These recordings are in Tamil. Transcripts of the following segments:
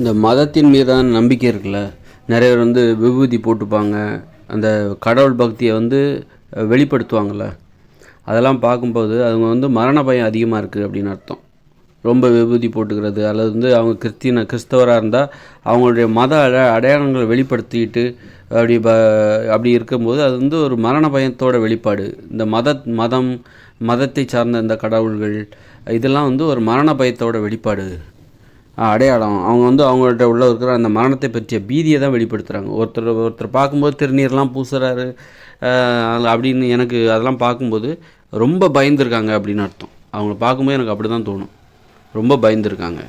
இந்த மதத்தின் மீதான நம்பிக்கை இருக்குல்ல? நிறைய பேர் வந்து விபூதி போட்டுப்பாங்க. அந்த கடவுள் பக்தியை வந்து வெளிப்படுத்துவாங்கள்ல அதெல்லாம் பார்க்கும்போது அவங்க வந்து மரண பயம் அதிகமாக இருக்குது அப்படின்னு அர்த்தம். ரொம்ப விபூதி போட்டுக்கிறது அல்லது வந்து அவங்க கிறிஸ்டின கிறிஸ்தவராக இருந்தால் அவங்களுடைய மத அட அடையாளங்களை வெளிப்படுத்திட்டு அப்படி ப அப்படி இருக்கும்போது அது வந்து ஒரு மரண பயத்தோட வெளிப்பாடு. இந்த மத மதம் மதத்தை சார்ந்த இந்த கடவுள்கள் இதெல்லாம் வந்து ஒரு மரண பயத்தோட வெளிப்பாடு. அடையாளம். அவங்க வந்து அவங்கள்ட்ட உள்ள இருக்கிற அந்த மரணத்தை பற்றிய பீதியை தான் வெளிப்படுத்துகிறாங்க ஒருத்தர் ஒருத்தர் பார்க்கும்போது திருநீர்லாம் பூசுகிறாரு அப்படின்னு எனக்கு அதெல்லாம் பார்க்கும்போது ரொம்ப பயந்துருக்காங்க அப்படின்னு அர்த்தம். அவங்கள பார்க்கும்போது எனக்கு அப்படி தான் தோணும். ரொம்ப பயந்துருக்காங்க.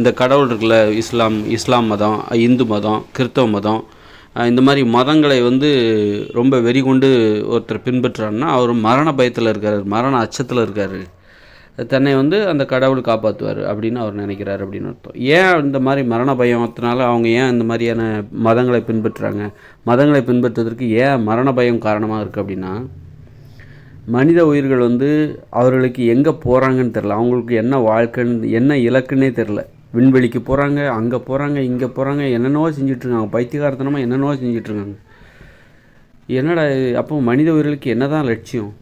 இந்த கடவுள் இருக்குல்ல இஸ்லாம் இஸ்லாம் மதம் இந்து மதம் கிறிஸ்தவ மதம் இந்த மாதிரி மதங்களை வந்து ரொம்ப வெறி கொண்டு ஒருத்தர் பின்பற்றுறாருன்னா அவர் மரண பயத்தில் இருக்கார் மரண அச்சத்தில் இருக்கார். தன்னை வந்து அந்த கடவுள் காப்பாற்றுவார் அப்படின்னு அவர் நினைக்கிறார் அப்படின்னு அர்த்தம். ஏன் இந்த மாதிரி மரண பயத்தினால அவங்க ஏன் இந்த மாதிரியான மதங்களை பின்பற்றுறாங்க? மதங்களை பின்பற்றுவதற்கு ஏன் மரண பயம் காரணமாக இருக்குது அப்படின்னா மனித உயிர்கள் வந்து அவர்களுக்கு எங்கே போகிறாங்கன்னு தெரில அவங்களுக்கு என்ன வாழ்க்கைன்னு என்ன இலக்குன்னே தெரில விண்வெளிக்கு போகிறாங்க அங்கே போகிறாங்க இங்கே போகிறாங்க என்னென்னவோ செஞ்சிட்ருக்காங்க பைத்தியகாரத்தனமாக என்னென்னவோ செஞ்சிட்ருக்காங்க என்னடா அப்போ மனித உயிர்களுக்கு என்னதான் லட்சியம்?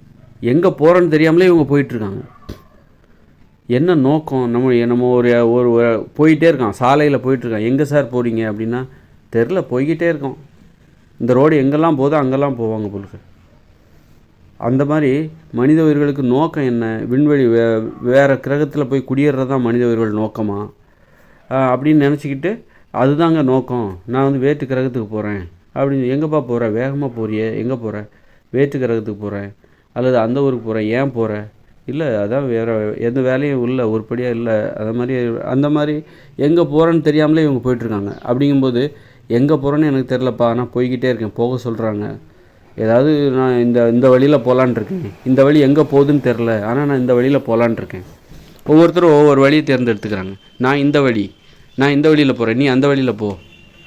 எங்கே போகிறோன்னு தெரியாமலே இவங்க போயிட்டுருக்காங்க என்ன நோக்கம்? நம்ம நம்ம ஒரு ஒரு போயிட்டே இருக்கான். சாலையில் போயிட்டுருக்கான். எங்கே சார் போகிறீங்க அப்படின்னா தெரில போய்கிட்டே இருக்கோம் இந்த ரோடு எங்கெல்லாம் போதோ அங்கெல்லாம் போவாங்க போலுக்கு அந்த மாதிரி மனித உயிர்களுக்கு நோக்கம் என்ன? விண்வெளி வே வேறு கிரகத்தில் போய் குடியேறது தான் மனித உயிர்கள் நோக்கமா அப்படின்னு நினச்சிக்கிட்டு அதுதாங்க நோக்கம். நான் வந்து வேற்று கிரகத்துக்கு போகிறேன் அப்படின்னு எங்கேப்பா போகிற வேகமாக போறியே. எங்கே போகிற வேற்று கிரகத்துக்கு போகிறேன் அல்லது அந்த ஊருக்கு போகிறேன் ஏன் போகிற இல்லை அதான் வேறு எந்த வேலையும் இல்லை உருப்படியாக இல்லை. அது மாதிரி அந்த மாதிரி எங்கே போகிறேன்னு தெரியாமலே இவங்க போயிட்டுருக்காங்க. அப்படிங்கும்போது எங்கே போகிறேன்னு எனக்கு தெரிலப்பா நான் போய்கிட்டே இருக்கேன். போக சொல்கிறாங்க ஏதாவது நான் இந்த இந்த வழியில் போகலான்ட்ருக்கேன் இந்த வழி எங்கே போகுதுன்னு தெரில ஆனால் நான் இந்த வழியில் போகலான்ட்ருக்கேன் ஒவ்வொருத்தரும் ஒவ்வொரு வழியை தேர்ந்தெடுத்துக்கிறாங்க. நான் இந்த வழி. நான் இந்த வழியில் போகிறேன் நீ அந்த வழியில் போ.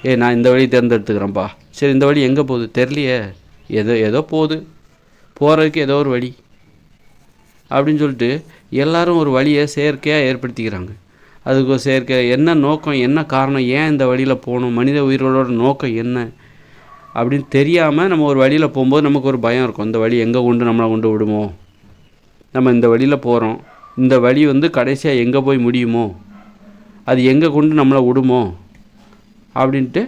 ஏ நான் இந்த வழியை தேர்ந்தெடுத்துக்கிறேன்ப்பா. சரி இந்த வழி எங்கே போகுது? தெரிலையே ஏதோ ஏதோ போகுது. போகிறதுக்கு ஏதோ ஒரு வழி. அப்படின்னு சொல்லிட்டு எல்லாரும் ஒரு வழியை செயற்கையாக ஏற்படுத்திக்கிறாங்க. அதுக்கு செயற்கை என்ன நோக்கம் என்ன காரணம் ஏன் இந்த வழியில் போகணும் மனித உயிர்களோட நோக்கம் என்ன அப்படின்னு தெரியாமல் நம்ம ஒரு வழியில் போகும்போது நமக்கு ஒரு பயம் இருக்கும். இந்த வழி எங்கே கொண்டு நம்மளை கொண்டு விடுமோ? நம்ம இந்த வழியில் போகிறோம் இந்த வழி வந்து கடைசியாக எங்கே போய் முடியுமோ? அது எங்கே கொண்டு நம்மளை விடுமோ? அப்படின்ட்டு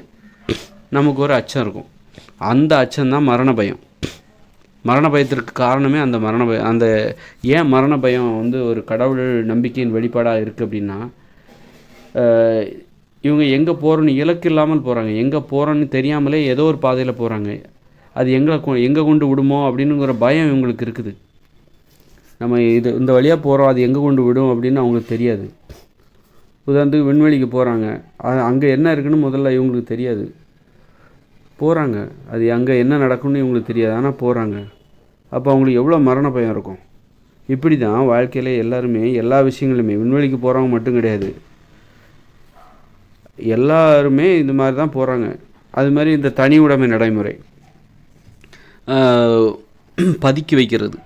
நமக்கு ஒரு அச்சம் இருக்கும். அந்த அச்சம்தான் மரண பயம். மரண பயத்திற்கு காரணமே அந்த மரண பயம் அந்த ஏன் மரண பயம் வந்து ஒரு கடவுள் நம்பிக்கையின் வெளிப்பாடாக இருக்குது அப்படின்னா இவங்க எங்கே போகிறோன்னு இலக்கு இல்லாமல் போகிறாங்க எங்கே போகிறோன்னு தெரியாமலே ஏதோ ஒரு பாதையில் போகிறாங்க அது எங்களை கொ எங்கே கொண்டு விடுமோ அப்படின்னுங்கிற பயம் இவங்களுக்கு இருக்குது. நம்ம இது இந்த வழியாக போகிறோம் அது எங்கே கொண்டு விடும் அப்படின்னு அவங்களுக்கு தெரியாது. உதாரணத்துக்கு விண்வெளிக்கு போகிறாங்க அங்கே என்ன இருக்குன்னு முதல்ல இவங்களுக்கு தெரியாது. போகிறாங்க அது அங்கே என்ன நடக்கும்னு இவங்களுக்கு தெரியாது. ஆனால் போகிறாங்க அப்போ அவங்களுக்கு எவ்வளோ மரண பயம் இருக்கும்? இப்படி தான் வாழ்க்கையில் எல்லாருமே எல்லா விஷயங்களுமே விண்வெளிக்கு போகிறவங்க மட்டும் கிடையாது. எல்லாருமே இந்த மாதிரி தான் போகிறாங்க அது மாதிரி இந்த தனி உடைமை நடைமுறை. பதுக்கி வைக்கிறது.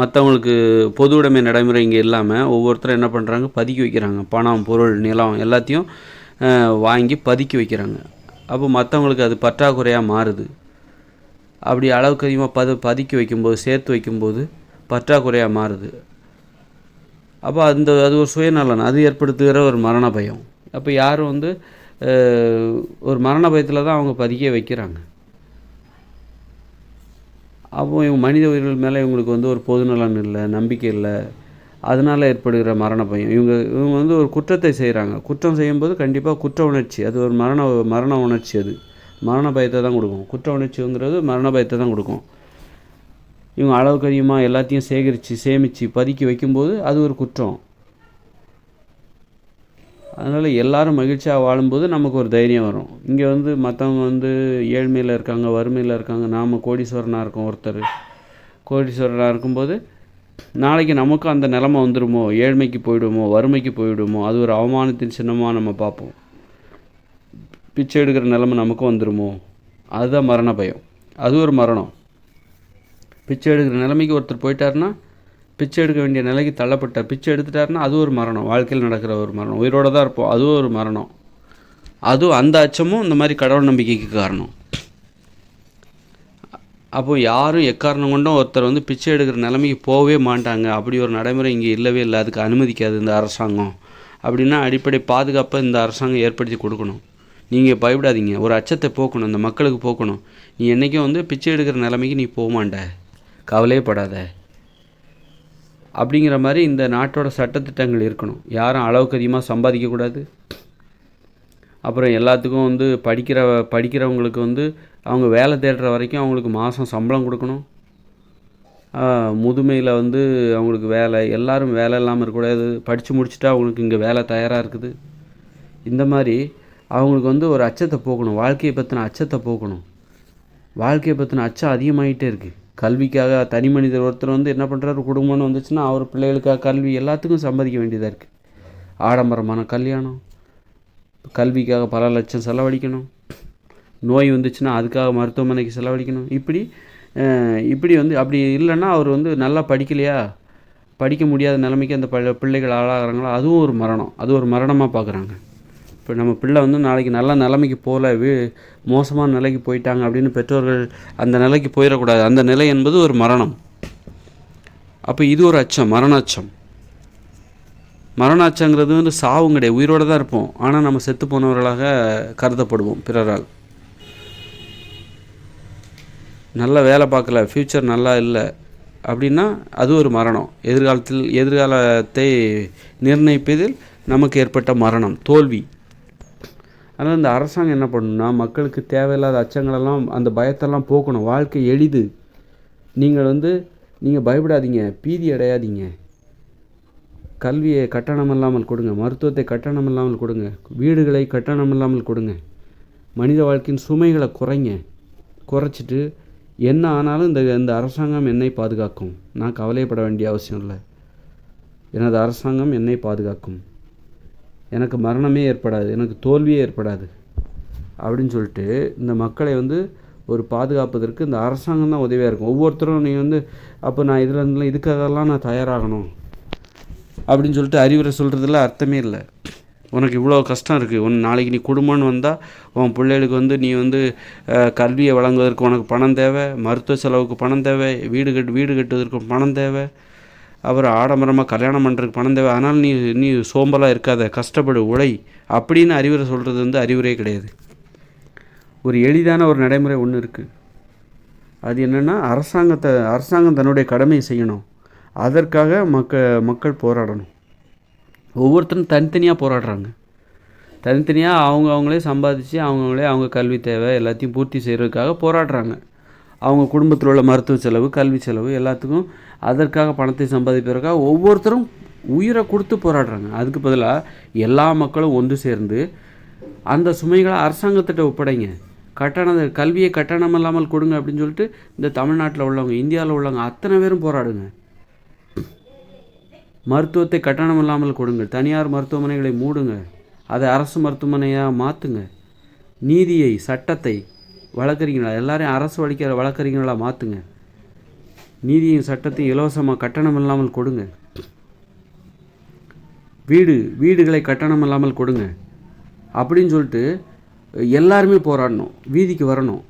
மற்றவங்களுக்கு பொது உடைமை நடைமுறை இங்கே இல்லாமல் ஒவ்வொருத்தரும் என்ன பண்ணுறாங்க பதுக்கி வைக்கிறாங்க. பணம் பொருள் நிலம் எல்லாத்தையும் வாங்கி பதுக்கி வைக்கிறாங்க. அப்போ மற்றவங்களுக்கு அது பற்றாக்குறையாக மாறுது. அப்படி அளவுக்கு அதிகமாக பது பதுக்கி வைக்கும்போது சேர்த்து வைக்கும்போது பற்றாக்குறையாக மாறுது. அப்போ அந்த அது ஒரு சுயநலன் அது ஏற்படுத்துகிற ஒரு மரண பயம் அப்போ யாரும் வந்து ஒரு மரண பயத்தில் தான் அவங்க பதுக்கியே வைக்கிறாங்க. அப்போ இவங்க மனித உயிர்கள் மேலே இவங்களுக்கு வந்து ஒரு பொதுநலன் இல்லை நம்பிக்கை இல்லை. அதனால் ஏற்படுகிற மரண பயம் இவங்க இவங்க வந்து ஒரு குற்றத்தை செய்கிறாங்க குற்றம் செய்யும்போது கண்டிப்பாக குற்ற உணர்ச்சி அது ஒரு மரண மரண உணர்ச்சி அது. மரண பயத்தை தான் கொடுக்கும். குற்ற உணர்ச்சிங்கிறது மரண பயத்தை தான் கொடுக்கும். இவங்க அளவுக்கு அதிகமாக எல்லாத்தையும் சேகரித்து சேமித்து பதுக்கி வைக்கும்போது அது ஒரு குற்றம். அதனால் எல்லாரும் மகிழ்ச்சியாக வாழும்போது நமக்கு ஒரு தைரியம் வரும். இங்கே வந்து மற்றவங்க வந்து ஏழ்மையில் இருக்காங்க வறுமையில் இருக்காங்க நாம் கோடீஸ்வரனாக இருக்கோம் ஒருத்தர். கோடீஸ்வரனாக இருக்கும்போது நாளைக்கு நமக்கும் அந்த நிலமை வந்துடுமோ ஏழ்மைக்கு போயிடுமோ? வறுமைக்கு போயிடுமோ? அது ஒரு அவமானத்தின் சின்னமாக நம்ம பார்ப்போம். பிச்சை எடுக்கிற நிலைமை நமக்கும் வந்துடுமோ அதுதான் மரண பயம். அது ஒரு மரணம். பிச்சை எடுக்கிற நிலைமைக்கு ஒருத்தர் போயிட்டாருன்னா பிச்சை எடுக்க வேண்டிய நிலைக்கு தள்ளப்பட்டார். பிச்சை எடுத்துட்டாருன்னா அது ஒரு மரணம். வாழ்க்கையில் நடக்கிற ஒரு மரணம். உயிரோட தான் இருப்போம். அதுவும் ஒரு மரணம். அதுவும் அந்த அச்சமும் இந்த மாதிரி கடவுள் நம்பிக்கைக்கு காரணம். அப்போ யாரும் எக்காரணம் கொண்டும் ஒருத்தர் வந்து பிச்சை எடுக்கிற நிலைமைக்கு போகவே மாட்டாங்க. அப்படி ஒரு நடைமுறை இங்கே இல்லவே இல்லை. அதுக்கு அனுமதிக்காது இந்த அரசாங்கம். அப்படின்னா அடிப்படை பாதுகாப்பை இந்த அரசாங்கம் ஏற்படுத்தி கொடுக்கணும். நீங்கள் பயப்படாதீங்க. ஒரு அச்சத்தை போக்கணும் இந்த மக்களுக்கு போக்கணும். நீ என்றைக்கும் வந்து பிச்சை எடுக்கிற நிலைமைக்கு நீ போகமாட்ட கவலையே படாத. அப்படிங்கிற மாதிரி இந்த நாட்டோட சட்டத்திட்டங்கள் இருக்கணும். யாரும் அளவுக்கு அதிகமாக சம்பாதிக்கக்கூடாது அப்புறம் எல்லாத்துக்கும் வந்து படிக்கிற படிக்கிறவங்களுக்கு வந்து அவங்க வேலை தேடுற வரைக்கும் அவங்களுக்கு மாதம் சம்பளம் கொடுக்கணும். முதுமையில் வந்து அவங்களுக்கு வேலை எல்லோரும் வேலை இல்லாமல் இருக்கக்கூடாது படித்து முடிச்சுட்டா அவங்களுக்கு இங்கே வேலை தயாராக இருக்குது. இந்த மாதிரி அவங்களுக்கு வந்து ஒரு அச்சத்தை போக்கணும். வாழ்க்கையை பற்றின அச்சத்தை போக்கணும். வாழ்க்கையை பற்றின அச்சம் அதிகமாகிட்டே இருக்குது கல்விக்காக தனி மனிதர் ஒருத்தர் வந்து என்ன பண்ணுறாரு குடும்பம்னு வந்துச்சுன்னா அவர் பிள்ளைகளுக்காக கல்வி எல்லாத்துக்கும் சம்பாதிக்க வேண்டியதாக இருக்குது ஆடம்பரமான கல்யாணம். கல்விக்காக பல லட்சம் செலவழிக்கணும். நோய் வந்துச்சுன்னா அதுக்காக மருத்துவமனைக்கு செலவழிக்கணும். இப்படி இப்படி வந்து அப்படி இல்லைன்னா அவர் வந்து நல்லா படிக்கலையா? படிக்க முடியாத நிலைமைக்கு அந்த ப பிள்ளைகள் ஆளாகிறாங்களோ? அதுவும் ஒரு மரணம். அது ஒரு மரணமாக பார்க்குறாங்க இப்போ நம்ம பிள்ளை வந்து நாளைக்கு நல்ல நிலைமைக்கு போகல வீ மோசமான நிலைக்கு போயிட்டாங்க அப்படின்னு பெற்றோர்கள் அந்த நிலைக்கு போயிடக்கூடாது. அந்த நிலை என்பது ஒரு மரணம். அப்போ இது ஒரு அச்சம் மரண அச்சம் மரண அச்சங்கிறது வந்து சாவும் கிடையாது. உயிரோடு தான் இருப்போம். ஆனால் நம்ம செத்து போனவர்களாக கருதப்படுவோம் பிறரால். நல்ல வேலை பார்க்கல ஃப்யூச்சர் நல்லா இல்லை அப்படின்னா அது ஒரு மரணம். எதிர்காலத்தில் எதிர்காலத்தை நிர்ணயிப்பதில் நமக்கு ஏற்பட்ட மரணம் தோல்வி. அதனால் இந்த அரசாங்கம் என்ன பண்ணணும்னா மக்களுக்கு தேவையில்லாத அச்சங்களெல்லாம் அந்த பயத்தெல்லாம் போக்கணும். வாழ்க்கை எளிது. நீங்கள் வந்து நீங்கள் பயப்படாதீங்க. பீதி அடையாதீங்க. கல்வியை கட்டணம் இல்லாமல் கொடுங்க. மருத்துவத்தை கட்டணம் இல்லாமல் கொடுங்க. வீடுகளை கட்டணம் இல்லாமல் கொடுங்க. மனித வாழ்க்கையின் சுமைகளை குறைங்க. குறைச்சிட்டு என்ன ஆனாலும் இந்த இந்த அரசாங்கம் என்னை பாதுகாக்கும். நான் கவலைப்பட வேண்டிய அவசியம் இல்லை. எனது அரசாங்கம் என்னை பாதுகாக்கும். எனக்கு மரணமே ஏற்படாது எனக்கு தோல்வியே ஏற்படாது அப்படின்னு சொல்லிட்டு இந்த மக்களை வந்து ஒரு பாதுகாப்பதற்கு இந்த அரசாங்கம் தான் உதவியாக இருக்கும். ஒவ்வொருத்தரும் நீ வந்து அப்போ நான் இதில் இருந்தெல்லாம் இதுக்காகலாம் நான் தயாராகணும் அப்படின்னு சொல்லிட்டு அறிவுரை சொல்கிறதுல அர்த்தமே இல்லை. உனக்கு இவ்வளோ கஷ்டம் இருக்குது உன் நாளைக்கு நீ குடும்பம்னு வந்தால் உன் பிள்ளைகளுக்கு வந்து நீ வந்து கல்வியை வழங்குவதற்கு உனக்கு பணம் தேவை மருத்துவ செலவுக்கு பணம் தேவை வீடு கட்டு வீடு கட்டுவதற்கு பணம் தேவை. அப்புறம் ஆடம்பரமாக கல்யாணம் பண்ணுறதுக்கு பணம் தேவை. ஆனால் நீ நீ சோம்பலாக இருக்காத கஷ்டப்படு உழை. அப்படின்னு அறிவுரை சொல்கிறது வந்து அறிவுரை கிடையாது. ஒரு எளிதான ஒரு நடைமுறை ஒன்று இருக்குது அது என்னென்னா அரசாங்கத்தை அரசாங்கம் தன்னுடைய கடமையை செய்யணும். அதற்காக மக்க மக்கள் போராடணும். ஒவ்வொருத்தரும் தனித்தனியாக போராடுறாங்க. தனித்தனியாக அவங்க அவங்களே சம்பாதிச்சு அவங்கவுங்களே அவங்க கல்வி தேவை எல்லாத்தையும் பூர்த்தி செய்கிறதுக்காக போராடுறாங்க. அவங்க குடும்பத்தில் உள்ள மருத்துவ செலவு கல்வி செலவு எல்லாத்துக்கும் அதற்காக பணத்தை சம்பாதிப்பதற்காக ஒவ்வொருத்தரும் உயிரை கொடுத்து போராடுறாங்க. அதுக்கு பதிலாக எல்லா மக்களும் ஒன்று சேர்ந்து அந்த சுமைகளை அரசாங்கத்திட்ட ஒப்படைங்க. கட்டண கல்வியை கட்டணம் இல்லாமல் கொடுங்க அப்படின்னு சொல்லிட்டு இந்த தமிழ்நாட்டில் உள்ளவங்க இந்தியாவில் உள்ளவங்க அத்தனை பேரும் போராடுங்க. மருத்துவத்தை கட்டணம் இல்லாமல் கொடுங்க. தனியார் மருத்துவமனைகளை மூடுங்க. அதை அரசு மருத்துவமனையாக மாற்றுங்க நீதியை சட்டத்தை வழக்கறிஞர்களாக எல்லாரையும் அரசு வழிக்கிற வழக்கறிஞர்களாக மாற்றுங்க நீதியும் சட்டத்தையும் இலவசமாக கட்டணம் இல்லாமல் கொடுங்க. வீடு வீடுகளை கட்டணம் இல்லாமல் கொடுங்க. அப்படின்னு சொல்லிட்டு எல்லாருமே போராடணும். வீதிக்கு வரணும்.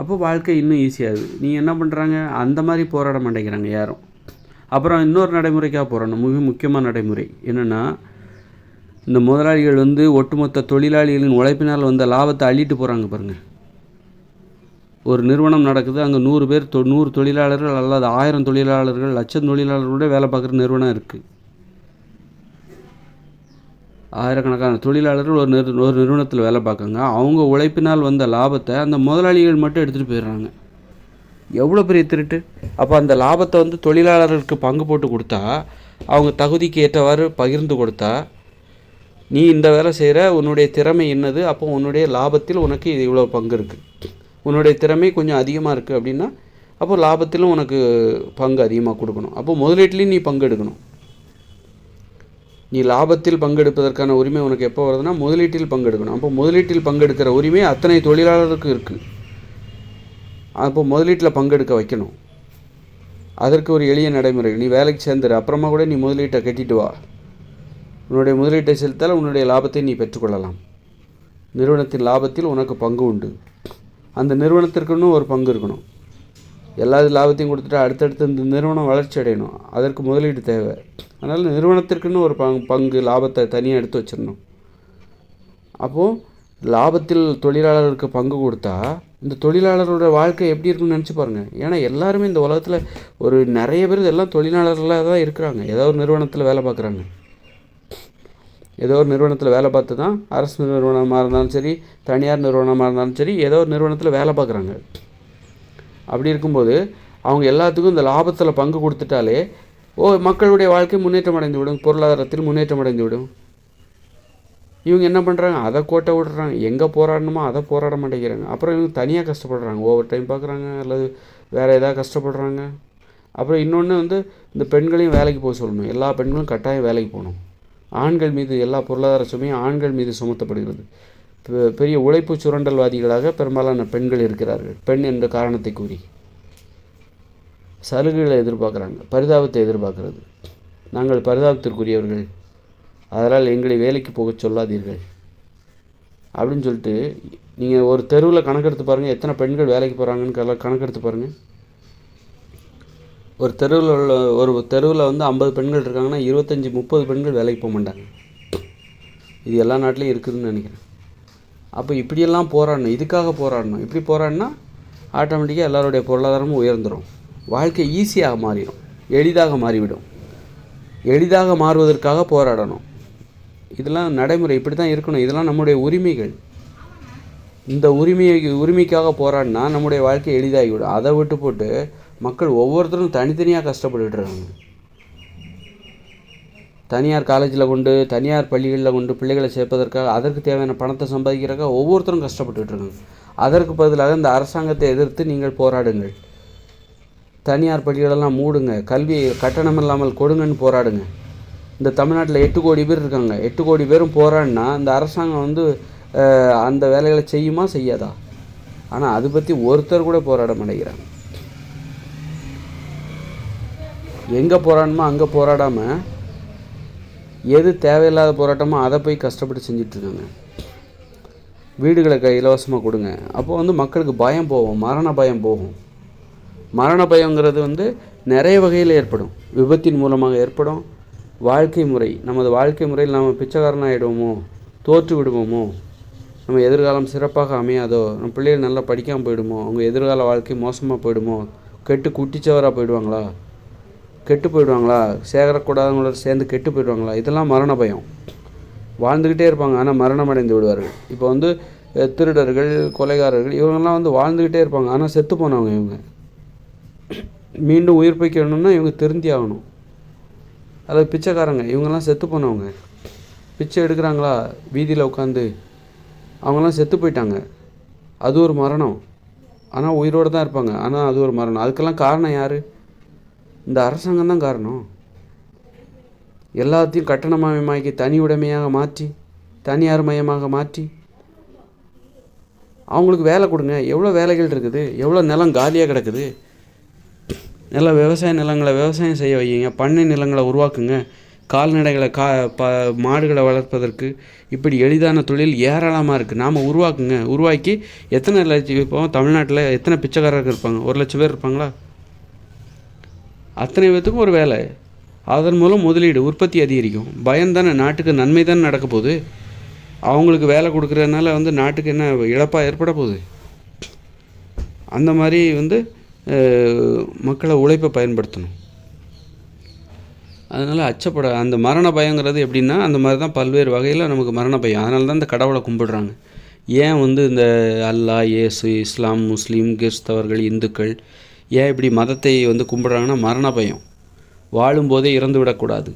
அப்போ வாழ்க்கை இன்னும் ஈஸியாகுது நீ என்ன பண்ணுறாங்க அந்த மாதிரி போராட மாட்டேங்கிறாங்க யாரும். அப்புறம் இன்னொரு நடைமுறைக்காக போராடணும் மிக முக்கியமான நடைமுறை என்னென்னா இந்த முதலாளிகள் வந்து ஒட்டுமொத்த தொழிலாளிகளின் உழைப்பினால் வந்த லாபத்தை அள்ளிட்டு போகிறாங்க பாருங்கள் ஒரு நிறுவனம் நடக்குது அங்கே நூறு பேர் தொ நூறு தொழிலாளர்கள் அல்லது ஆயிரம் தொழிலாளர்கள் லட்சம் தொழிலாளர்களோட வேலை பார்க்குற நிறுவனம் இருக்குது ஆயிரக்கணக்கான தொழிலாளர்கள் ஒரு நிறு ஒரு நிறுவனத்தில் வேலை பார்க்காங்க அவங்க உழைப்பினால் வந்த லாபத்தை அந்த முதலாளிகள் மட்டும் எடுத்துகிட்டு போயிடுறாங்க. எவ்வளோ பெரிய திருட்டு? அப்போ அந்த லாபத்தை வந்து தொழிலாளர்களுக்கு பங்கு போட்டு கொடுத்தா அவங்க தகுதிக்கு ஏற்றவாறு பகிர்ந்து கொடுத்தா நீ இந்த வேலை செய்கிற உன்னுடைய திறமை என்னது? அப்போ உன்னுடைய லாபத்தில் உனக்கு இது இவ்வளோ பங்கு இருக்குது உன்னுடைய திறமை கொஞ்சம் அதிகமாக இருக்குது அப்படின்னா அப்போ லாபத்திலும் உனக்கு பங்கு அதிகமாக கொடுக்கணும். அப்போ முதலீட்டிலையும் நீ பங்கு எடுக்கணும் நீ லாபத்தில் பங்கெடுப்பதற்கான உரிமை உனக்கு எப்போ வருதுன்னா முதலீட்டில் பங்கெடுக்கணும். அப்போ முதலீட்டில் பங்கெடுக்கிற உரிமை அத்தனை தொழிலாளருக்கு இருக்குது அப்போ முதலீட்டில் பங்கெடுக்க வைக்கணும். அதற்கு ஒரு எளிய நடைமுறை. நீ வேலைக்கு சேர்ந்துரு. அப்புறமா கூட நீ முதலீட்டை கட்டிட்டு வா. உன்னுடைய முதலீட்டை செலுத்தால் உன்னுடைய லாபத்தை நீ பெற்றுக்கொள்ளலாம். நிறுவனத்தின் லாபத்தில் உனக்கு பங்கு உண்டு. அந்த நிறுவனத்திற்குன்னு ஒரு பங்கு இருக்கணும். எல்லா லாபத்தையும் கொடுத்துட்டு அடுத்தடுத்து இந்த நிறுவனம் வளர்ச்சி அடையணும். அதற்கு முதலீடு தேவை. அதனால் நிறுவனத்திற்குன்னு ஒரு பங் பங்கு லாபத்தை தனியாக எடுத்து வச்சிடணும். அப்போது லாபத்தில் தொழிலாளருக்கு பங்கு கொடுத்தா இந்த தொழிலாளரோட வாழ்க்கை எப்படி இருக்குன்னு நினச்சி பாருங்கள் ஏன்னா எல்லாருமே இந்த உலகத்தில் ஒரு நிறைய பேர் எல்லாம் தொழிலாளர்களாக தான் இருக்கிறாங்க. ஏதோ ஒரு நிறுவனத்தில் வேலை பார்க்குறாங்க. ஏதோ ஒரு நிறுவனத்தில் வேலை பார்த்து தான் அரசு நிறுவனமாக இருந்தாலும் சரி தனியார் நிறுவனமாக இருந்தாலும் சரி ஏதோ ஒரு நிறுவனத்தில் வேலை பார்க்குறாங்க. அப்படி இருக்கும்போது அவங்க எல்லாத்துக்கும் இந்த லாபத்தில் பங்கு கொடுத்துட்டாலே ஓ மக்களுடைய வாழ்க்கை முன்னேற்றம் அடைந்து விடும் பொருளாதாரத்தில் முன்னேற்றம் அடைந்து விடும். இவங்க என்ன பண்ணுறாங்க அதை கோட்டை விடுறாங்க. எங்கே போராடணுமோ அதை போராட மாட்டேங்கிறாங்க. அப்புறம் இவங்க தனியாக கஷ்டப்படுறாங்க. ஓவர் டைம் பார்க்குறாங்க அல்லது வேறு ஏதாவது கஷ்டப்படுறாங்க. அப்புறம் இன்னொன்று வந்து இந்த பெண்களையும் வேலைக்கு போக சொல்லணும். எல்லா பெண்களும் கட்டாயம் வேலைக்கு போகணும். ஆண்கள் மீது எல்லா பொருளாதார சுமையும் ஆண்கள் மீது சுமத்தப்படுகிறது. பெரிய உழைப்பு சுரண்டல்வாதிகளாக பெரும்பாலான பெண்கள் இருக்கிறார்கள். பெண் என்ற காரணத்தை கூறி. சலுகைகளை எதிர்பார்க்குறாங்க. பரிதாபத்தை எதிர்பார்க்கிறது. நாங்கள் பரிதாபத்திற்குரியவர்கள். அதனால் எங்களை வேலைக்கு போகச் சொல்லாதீர்கள். அப்படின்னு சொல்லிட்டு நீங்கள் ஒரு தெருவில் கணக்கெடுத்து பாருங்கள் எத்தனை பெண்கள் வேலைக்கு போகிறாங்கன்னு கணக்கெடுத்து பாருங்கள் ஒரு தெருவில் உள்ள ஒரு தெருவில் வந்து ஐம்பது பெண்கள் இருக்காங்கன்னா இருபத்தஞ்சி முப்பது பெண்கள் வேலைக்கு போக மாட்டாங்க. இது எல்லா நாட்டிலையும் இருக்குதுன்னு நினைக்கிறேன். அப்போ இப்படியெல்லாம் போராடணும். இதுக்காக போராடணும். இப்படி போராடினா ஆட்டோமேட்டிக்காக எல்லாருடைய பொருளாதாரமும் உயர்ந்துடும் வாழ்க்கை ஈஸியாக மாறிடும். எளிதாக மாறிவிடும். எளிதாக மாறுவதற்காக போராடணும். இதெல்லாம் நடைமுறை. இப்படி தான் இருக்கணும். இதெல்லாம் நம்முடைய உரிமைகள். இந்த உரிமையை உரிமைக்காக போராடினா நம்முடைய வாழ்க்கை எளிதாகிவிடும். அதை விட்டு போட்டு மக்கள் ஒவ்வொருத்தரும் தனித்தனியாக கஷ்டப்பட்டுட்டு இருக்காங்க. தனியார் காலேஜில் கொண்டு தனியார் பள்ளிகளில் கொண்டு பிள்ளைகளை சேர்ப்பதற்காக அதற்கு தேவையான பணத்தை சம்பாதிக்கிறதுக்காக ஒவ்வொருத்தரும் கஷ்டப்பட்டுருக்காங்க அதற்கு பதிலாக இந்த அரசாங்கத்தை எதிர்த்து நீங்கள் போராடுங்கள். தனியார் பள்ளிகளெல்லாம் மூடுங்க. கல்வி கட்டணம் இல்லாமல் கொடுங்கன்னு போராடுங்க. இந்த தமிழ்நாட்டில் எட்டு கோடி பேர் இருக்காங்க. எட்டு கோடி பேரும் போராடினா இந்த அரசாங்கம் வந்து அந்த வேலைகளை செய்யுமா செய்யாதா? ஆனால் அது பற்றி ஒருத்தர் கூட போராட மாட்டேங்கிறாங்க. எங்கே போராடணுமோ அங்கே போராடாமல் எது தேவையில்லாத போராட்டமோ அதை போய் கஷ்டப்பட்டு செஞ்சிட்ருக்காங்க. வீடுகளுக்கு வீடுகளை க இலவசமாக கொடுங்க. அப்போ வந்து மக்களுக்கு பயம் போகும் மரண பயம் போகும். மரண பயங்கிறது வந்து நிறைய வகையில் ஏற்படும். விபத்தின் மூலமாக ஏற்படும். வாழ்க்கை முறை நமது வாழ்க்கை முறையில் நாம் பிச்சைக்காரன் ஆகிடுவோமோ தோற்று விடுவோமோ நம்ம எதிர்காலம் சிறப்பாக அமையாதோ நம்ம பிள்ளைகள் நல்லா படிக்காமல் போயிடுமோ அவங்க எதிர்கால வாழ்க்கை மோசமாக போயிடுமோ கெட்டு குட்டிச்சவராக போயிடுவாங்களா? கெட்டு போயிடுவாங்களா? சேகரக்கூடாதவங்களோட சேர்ந்து கெட்டு போயிடுவாங்களா? இதெல்லாம் மரண பயம். வாழ்ந்துக்கிட்டே இருப்பாங்க. ஆனால் மரணம் அடைந்து விடுவார்கள். இப்போ வந்து திருடர்கள் கொலைகாரர்கள் இவங்கெல்லாம் வந்து வாழ்ந்துக்கிட்டே இருப்பாங்க. ஆனால் செத்து போனவங்க இவங்க. மீண்டும் உயிர் பிழைக்கணும்னா இவங்க திருந்தி ஆகணும். அதாவது பிச்சைக்காரங்க இவங்கெல்லாம் செத்து போனவங்க. பிச்சை எடுக்கிறாங்களா? வீதியில் உட்காந்து அவங்கெல்லாம் செத்து போயிட்டாங்க. அது ஒரு மரணம். ஆனால் உயிரோடு தான் இருப்பாங்க. ஆனால் அது ஒரு மரணம். அதுக்கெல்லாம் காரணம் யார்? இந்த அரசாங்கம் தான் காரணம். எல்லாத்தையும் கட்டணமயமாக்கி தனி உடைமையாக மாற்றி தனியார் மயமாக மாற்றி. அவங்களுக்கு வேலை கொடுங்க. எவ்வளோ வேலைகள் இருக்குது? எவ்வளோ நிலம் காலியாக கிடக்குது? நல்ல விவசாய நிலங்களை விவசாயம் செய்ய வையுங்க. பண்ணை நிலங்களை உருவாக்குங்க. கால்நடைகளை கா ப மாடுகளை வளர்ப்பதற்கு இப்படி எளிதான தொழில் ஏராளமாக இருக்குது நாம் உருவாக்குங்க. உருவாக்கி எத்தனை லட்சம் இப்போ தமிழ்நாட்டில் எத்தனை பிச்சைக்காரர்கள் இருப்பாங்க? ஒரு லட்சம் பேர் இருப்பாங்களா? அத்தனை பேர்த்துக்கும் ஒரு வேலை. அதன் மூலம் முதலீடு உற்பத்தி அதிகரிக்கும். பயம் தானே நாட்டுக்கு நன்மை தானே நடக்க போகுது. அவங்களுக்கு வேலை கொடுக்குறதுனால வந்து நாட்டுக்கு என்ன இழப்பாக ஏற்பட போகுது? அந்த மாதிரி வந்து மக்களை உழைப்பை பயன்படுத்தணும். அதனால் அச்சப்பட அந்த மரண பயங்கிறது எப்படின்னா அந்த மாதிரி தான் பல்வேறு வகையில் நமக்கு மரண பயம். அதனால தான் இந்த கடவுளை கும்பிடுறாங்க. ஏன் வந்து இந்த அல்லாஹ் இயேசு இஸ்லாம் முஸ்லீம் கிறிஸ்தவர்கள் இந்துக்கள் ஏன் இப்படி மதத்தை வந்து கும்பிடுறாங்கன்னா மரண பயம். வாழும்போதே இறந்து விடக்கூடாது.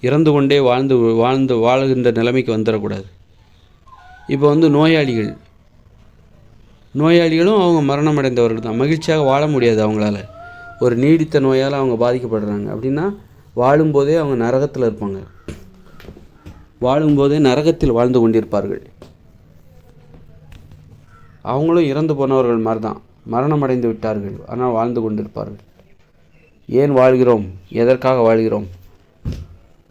இறந்து கொண்டே வாழ்ந்து வாழ்ந்து வாழ்கின்ற நிலைமைக்கு வந்துடக்கூடாது. இப்போ வந்து நோயாளிகள். நோயாளிகளும் அவங்க மரணம் அடைந்தவர்கள் தான். மகிழ்ச்சியாக வாழ முடியாது அவங்களால. ஒரு நீடித்த நோயால் அவங்க பாதிக்கப்படுறாங்க. அப்படின்னா வாழும்போதே அவங்க நரகத்தில் இருப்பாங்க. வாழும்போதே நரகத்தில் வாழ்ந்து கொண்டிருப்பார்கள். அவங்களும் இறந்து போனவர்கள் மாதிரி தான் மரணம் அடைந்து விட்டார்கள். ஆனால் வாழ்ந்து கொண்டிருப்பார்கள். ஏன் வாழ்கிறோம்? எதற்காக வாழ்கிறோம்?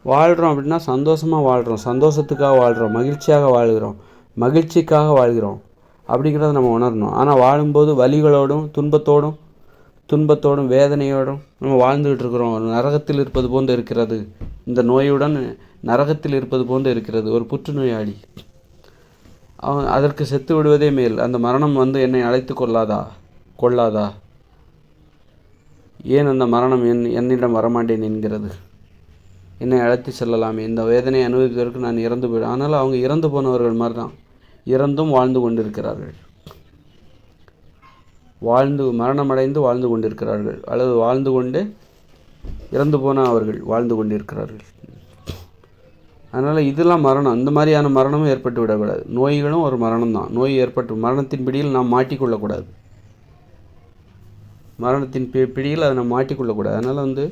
வாழ்கிறோம் அப்படின்னா சந்தோஷமாக வாழ்கிறோம் சந்தோஷத்துக்காக வாழ்கிறோம் மகிழ்ச்சியாக வாழ்கிறோம். மகிழ்ச்சிக்காக வாழ்கிறோம். அப்படிங்கிறத நம்ம உணரணும். ஆனால் வாழும்போது வலிகளோடும் துன்பத்தோடும் துன்பத்தோடும் வேதனையோடும் நம்ம வாழ்ந்துக்கிட்டு இருக்கிறோம். நரகத்தில் இருப்பது போன்று இருக்கிறது. இந்த நோயுடன் நரகத்தில் இருப்பது போன்று இருக்கிறது. ஒரு புற்றுநோயாளி. அவன் அதற்கு செத்து விடுவதே மேல். அந்த மரணம் வந்து என்னை அழைத்து கொள்ளாதா? கொள்ளாதா? ஏன் அந்த மரணம் என் என்னிடம் வரமாட்டேன் என்கிறது? என்னை அழைத்து செல்லலாமே. இந்த வேதனையை அனுபவிப்பதற்கு நான் இறந்து போயிடும் ஆனால் அவங்க இறந்து போனவர்கள் மாதிரி தான் இறந்தும் வாழ்ந்து கொண்டிருக்கிறார்கள். வாழ்ந்து மரணமடைந்து வாழ்ந்து கொண்டிருக்கிறார்கள். அல்லது வாழ்ந்து கொண்டு இறந்து போன அவர்கள் வாழ்ந்து கொண்டிருக்கிறார்கள். அதனால் இதெல்லாம் மரணம். இந்த மாதிரியான மரணமும் ஏற்பட்டு விடக்கூடாது. நோய்களும் ஒரு மரணம் தான் நோய் ஏற்பட்டு மரணத்தின் பிடியில் நாம் மாட்டிக்கொள்ளக்கூடாது. மரணத்தின் பி பிடியில் அதை நம்ம மாட்டிக்கொள்ளக்கூடாது. அதனால் வந்து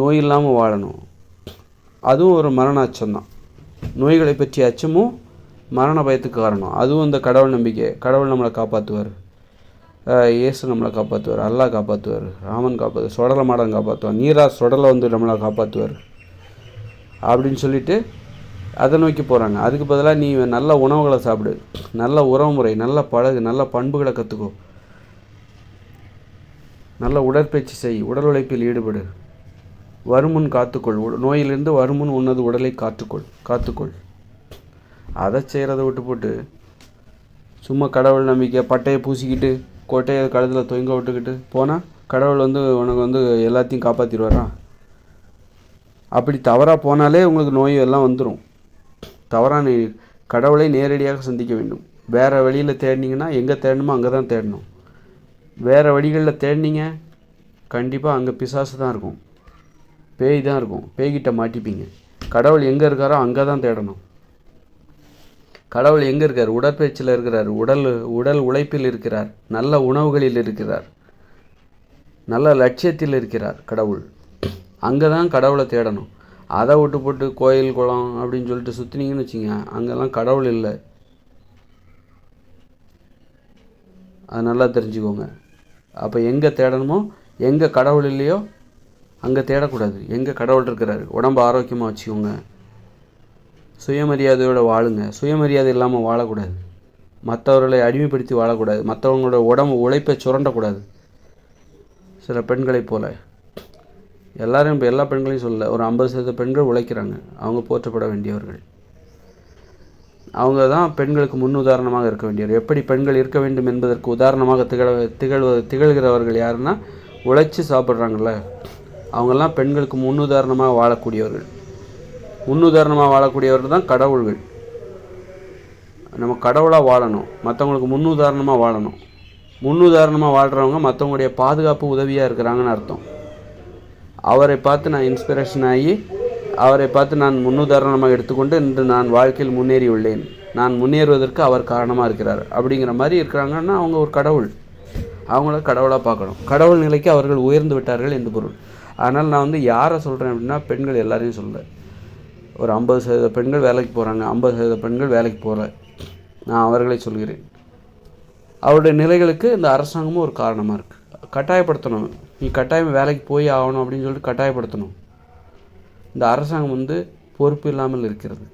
நோய் இல்லாமல் வாழணும். அதுவும் ஒரு மரண அச்சம் தான் நோய்களை பற்றிய அச்சமும் மரண பயத்துக்கு காரணம். அதுவும் இந்த கடவுள் நம்பிக்கை. கடவுள் நம்மளை காப்பாற்றுவார் இயேசு நம்மளை காப்பாற்றுவார் அல்லாஹ் காப்பாற்றுவார் ராமன் காப்பாற்றுவார் சொடலை மாடன் காப்பாற்றுவார் நீரா சொடலை வந்து நம்மளை காப்பாற்றுவார் அப்படின்னு சொல்லிட்டு அதை நோக்கி போகிறாங்க அதுக்கு பதிலாக நீ நல்ல உணவுகளை சாப்பிடு. நல்ல உறவுமுறை நல்ல பழகு நல்ல பண்புகளை கற்றுக்கோ நல்ல உடற்பயிற்சி செய். உடல் உழைப்பில் ஈடுபடு. வருமுன் காத்துக்கொள். நோயிலிருந்து வருமுன் உன்னது உடலை காத்துக்கொள். காத்துக்கொள். அதை செய்கிறத விட்டு போட்டு சும்மா கடவுள் நம்பிக்கை பட்டையை பூசிக்கிட்டு கொட்டையை கழுத்தில் தொங்க விட்டுக்கிட்டு போனால் கடவுள் வந்து உனக்கு வந்து எல்லாத்தையும் காப்பாற்றிடுவாரா அப்படி தவறாக போனாலே உங்களுக்கு நோய் எல்லாம் வந்துடும் தவறான கடவுளை நேரடியாக சந்திக்க வேண்டும். வேறு வழியில் தேடினீங்கன்னா எங்கே தேடணுமோ அங்கே தான் தேடணும். வேறு வழிகளில் தேடினீங்க கண்டிப்பாக அங்கே பிசாசு தான் இருக்கும். பேய் தான் இருக்கும். பேய்கிட்ட மாட்டிப்பீங்க. கடவுள் எங்கே இருக்காரோ அங்கே தான் தேடணும். கடவுள் எங்கே இருக்கார்? உடற்பயிற்சியில் இருக்கிறார். உடல் உடல் உழைப்பில் இருக்கிறார். நல்ல உணவுகளில் இருக்கிறார். நல்ல லட்சியத்தில் இருக்கிறார் கடவுள். அங்கே தான் கடவுளை தேடணும். அதை விட்டு போட்டு கோயில் குளம் அப்படின்னு சொல்லிட்டு சுற்றினீங்கன்னு வச்சுங்க அங்கெல்லாம் கடவுள் இல்லை. அது நல்லா தெரிஞ்சுக்கோங்க. அப்போ எங்கே தேடணுமோ எங்கே கடவுள் இல்லையோ அங்கே தேடக்கூடாது. எங்கே கடவுள் இருக்கிறாரு? உடம்பு ஆரோக்கியமாக வச்சுக்கோங்க. சுயமரியாதையோடு வாழுங்க. சுயமரியாதை இல்லாமல் வாழக்கூடாது. மற்றவர்களை அடிமைப்படுத்தி வாழக்கூடாது. மற்றவங்களோட உடம்பு உழைப்பை சுரண்டக்கூடாது. சில பெண்களைப் போல. எல்லாரும் இப்போ எல்லா பெண்களையும் சொல்லலை. ஒரு ஐம்பது சதவீத பெண்கள் உழைக்கிறாங்க. அவங்க போற்றப்பட வேண்டியவர்கள். அவங்க தான் பெண்களுக்கு முன் உதாரணமாக இருக்க வேண்டியவர். எப்படி பெண்கள் இருக்க வேண்டும் என்பதற்கு உதாரணமாக திகழ திகழ்வ திகழ்கிறவர்கள் யாருன்னா உழைச்சி சாப்பிட்றாங்கள்ல அவங்கெல்லாம் பெண்களுக்கு முன்னுதாரணமாக வாழக்கூடியவர்கள். முன்னுதாரணமாக வாழக்கூடியவர்கள் தான் கடவுள்கள். நம்ம கடவுளாக வாழணும். மற்றவங்களுக்கு முன்னுதாரணமாக வாழணும். முன்னுதாரணமாக வாழ்கிறவங்க மற்றவங்களுடைய பாதுகாப்பு உதவியாக இருக்கிறாங்கன்னு அர்த்தம். அவரை பார்த்து நான் இன்ஸ்பிரேஷன் ஆகி அவரை பார்த்து நான் முன்னுதாரணமாக எடுத்துக்கொண்டு இன்று நான் வாழ்க்கையில் முன்னேறி உள்ளேன் நான் முன்னேறுவதற்கு அவர் காரணமாக இருக்கிறார். அப்படிங்கிற மாதிரி இருக்கிறாங்கன்னா அவங்க ஒரு கடவுள். அவங்கள கடவுளாக பார்க்கணும். கடவுள் நிலைக்கு அவர்கள் உயர்ந்து விட்டார்கள் என்று பொருள். அதனால் நான் வந்து யாரை சொல்கிறேன் அப்படின்னா பெண்கள் எல்லாரையும் சொல்ல ஒரு ஐம்பது சதவீத பெண்கள் வேலைக்கு போகிறாங்க ஐம்பது சதவீத பெண்கள் வேலைக்கு போகல. நான் அவர்களை சொல்கிறேன். அவருடைய நிலைகளுக்கு இந்த அரசாங்கமும் ஒரு காரணமாக இருக்குது கட்டாயப்படுத்தணும். நீ கட்டாயம் வேலைக்கு போய் ஆகணும் அப்படின்னு சொல்லிட்டு கட்டாயப்படுத்தணும். இந்த அரசாங்கம் வந்து பொறுப்பு இல்லாமல் இருக்கிறது.